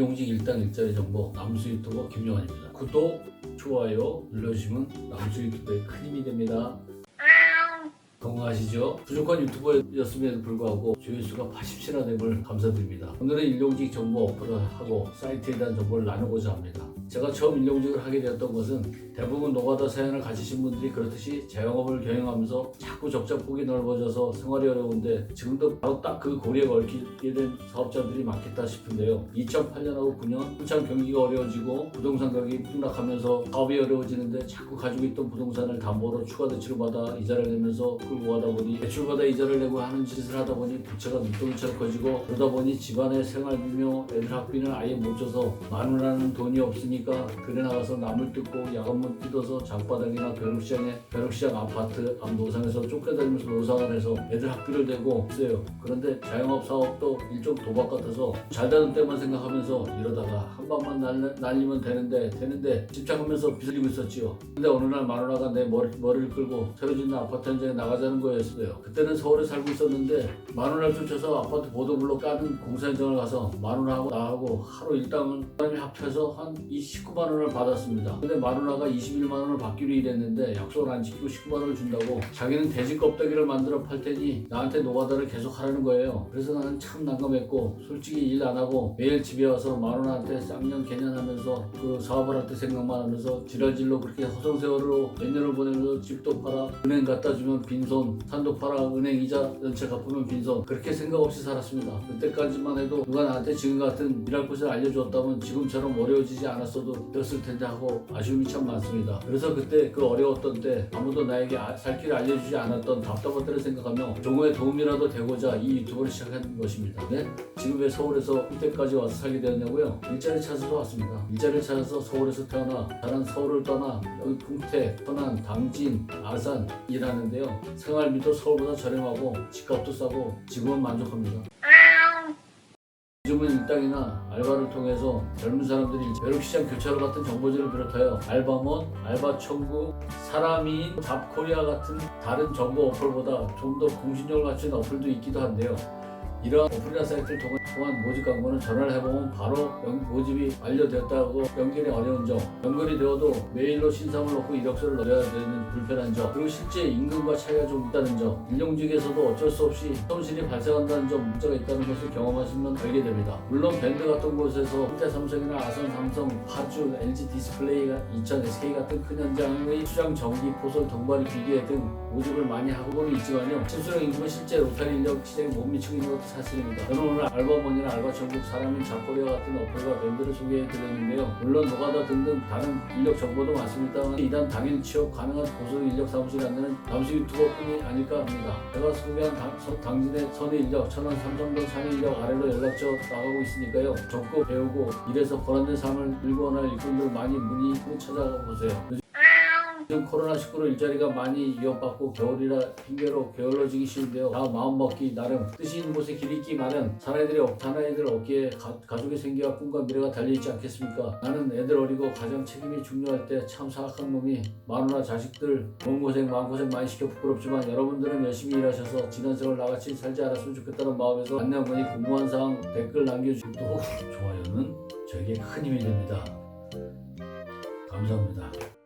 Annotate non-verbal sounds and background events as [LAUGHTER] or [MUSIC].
일용직 일당 일자리 정보 남수 유튜버 김용환입니다. 구독, 좋아요 눌러주시면 남수 유튜브에 큰 힘이 됩니다. 건강하시죠? 부족한 유튜버였음에도 불구하고 조회수가 87화 됨을 감사드립니다. 오늘은 일용직 정보 어플을 하고 사이트에 대한 정보를 나누고자 합니다. 제가 처음 일용직을 하게 되었던 것은 대부분 노가다 사연을 가지신 분들이 그렇듯이 자영업을 경영하면서 자꾸 적자폭이 넓어져서 생활이 어려운데 지금도 바로 딱 그 고리에 얽히게 된 사업자들이 많겠다 싶은데요. 2008년하고 9년 한참 경기가 어려워지고 부동산 가격이 폭락하면서 사업이 어려워지는데 자꾸 가지고 있던 부동산을 담보로 추가 대출을 받아 이자를 내면서 끌고 가다 보니 대출받아 이자를 내고 하는 짓을 하다 보니 부채가 눈덩이처럼 커지고 그러다 보니 집안의 생활비며 애들 학비는 아예 못 줘서 마누라는 돈이 없으니까 들에 나가서 나물 뜯고 야간문 뜯어서 장바닥이나 벼룩시장에 벼룩시장 아파트 앞 노상에서 쫓겨다니면서 노상을 해서 애들 학비를 내고 있어요. 그런데 자영업 사업도 일종 도박 같아서 잘 되는 때만 생각하면서 이러다가 한 방만 날, 날리면 되는데 되는데 집착하면서 지고 있었지요. 근데 어느 날 마누라가 내 머리, 머리를 끌고 새로 짓는 아파트 현장에 나가 자는 거였어요. 그때는 서울에 살고 있었는데 마누라를 쫓아서 아파트 보도블록 까는 공사 현장을 가서 마누라하고 나하고 하루 일당을 합쳐서 한 29만 원을 받았습니다. 근데 마누라가 21만 원을 받기로 일했는데 약속을 안 지키고 19만 원을 준다고 자기는 돼지 껍데기를 만들어 팔 테니 나한테 노가다를 계속 하라는 거예요. 그래서 나는 참 난감했고 솔직히 일 안 하고 매일 집에 와서 마누라한테 쌍년 개년 하면서 그 사업을 할 때 생각만 하면서 지랄질로 그렇게 허송세월로 몇 년을 보내면서 집도 팔아 은행 갖다 주면 빈손 산도 팔아 은행 이자 연체 갚으면 빈손 그렇게 생각 없이 살았습니다. 그때까지만 해도 누가 나한테 지금 같은 일할 곳을 알려주었다면 지금처럼 어려워지지 않았어도 되었을 텐데 하고 아쉬움이 참 많습니다. 그래서 그때 그 어려웠던 때 아무도 나에게 아- 살 길을 알려주지 않았던 답답한 때를 생각하며 조금의 도움이라도 되고자 이 유튜브를 시작한 것입니다. 네? 지금 왜 서울에서 홍대까지 와서 살게 되었냐고요? 일자리 찾아서 왔습니다. 일자리를 찾아서 서울에서 태어나 다른 서울을 떠나 여기 풍태, 천안, 당진, 아산 일하는데요. 생활비도 서울보다 저렴하고 집값도 싸고 지금은 만족합니다. 요즘은 일당이나 알바를 통해서 젊은 사람들이 외롭시장 교차로 같은 정보지를 비롯하여 알바몬, 알바천국, 사람이, 잡코리아 같은 다른 정보 어플보다 좀 더 공신력을 갖춘 어플도 있기도 한데요. 이러한 어플이나 사이트를 통한, 모집 광고는 전화를 해보면 바로 연- 모집이 완료되었다고 연결이 어려운 점 연결이 되어도 메일로 신상을 넣고 이력서를 넣어야 되는 불편한 점 그리고 실제 임금과 차이가 좀 있다는 점 일용직에서도 어쩔 수 없이 손실이 발생한다는 점 문제가 있다는 것을 경험하시면 알게 됩니다. 물론 밴드 같은 곳에서 현대 삼성이나 아산 삼성, 파주, LG 디스플레이가 이천 SK 같은 큰 현장의 수장 전기, 포설, 동바리 기계 등 모집을 많이 하고는 있지만요. 실수령 임금은 실제 로컬 인력 시장에 못 미치고 있는 것도 사실입니다. 저는 오늘 알바몬이나 알바천국, 사람인 잡코리아 같은 어플과 밴드를 소개해 드렸는데요. 물론 노가다 등등 다른 인력 정보도 많습니다만 이단 당일 취업 가능한 고소 인력 사무실이 안내는 남수 유튜버뿐이 아닐까 합니다. 제가 소개한 당, 서- 당진의 선의 인력, 천안 삼성동 산의 인력 아래로 연락처 나가고 있으니까요. 적고 배우고 일해서 보람된 삶을 일고 원할 일꾼들 많이 문의 찾아가 보세요. 지금 코로나19로 일자리가 많이 위협받고 겨울이라 핑계로 게을러지기 쉬운데요. 다 마음먹기 나름 뜻이 있는 곳에 길이 있기 마련 사나이들이 어- 사나이들 어깨에 가, 가족의 생계와 꿈과 미래가 달려있지 않겠습니까? 나는 애들 어리고 가장 책임이 중요할 때 참 사악한 놈이 마누나 자식들 몸고생 마음고생 많이 시켜 부끄럽지만 여러분들은 열심히 일하셔서 지난 세월 나같이 살지 않았으면 좋겠다는 마음에서 안내 한번이 궁금한 사항 댓글 남겨주시고 또 [LAUGHS] 좋아요는 저에게 큰 힘이 됩니다. 감사합니다.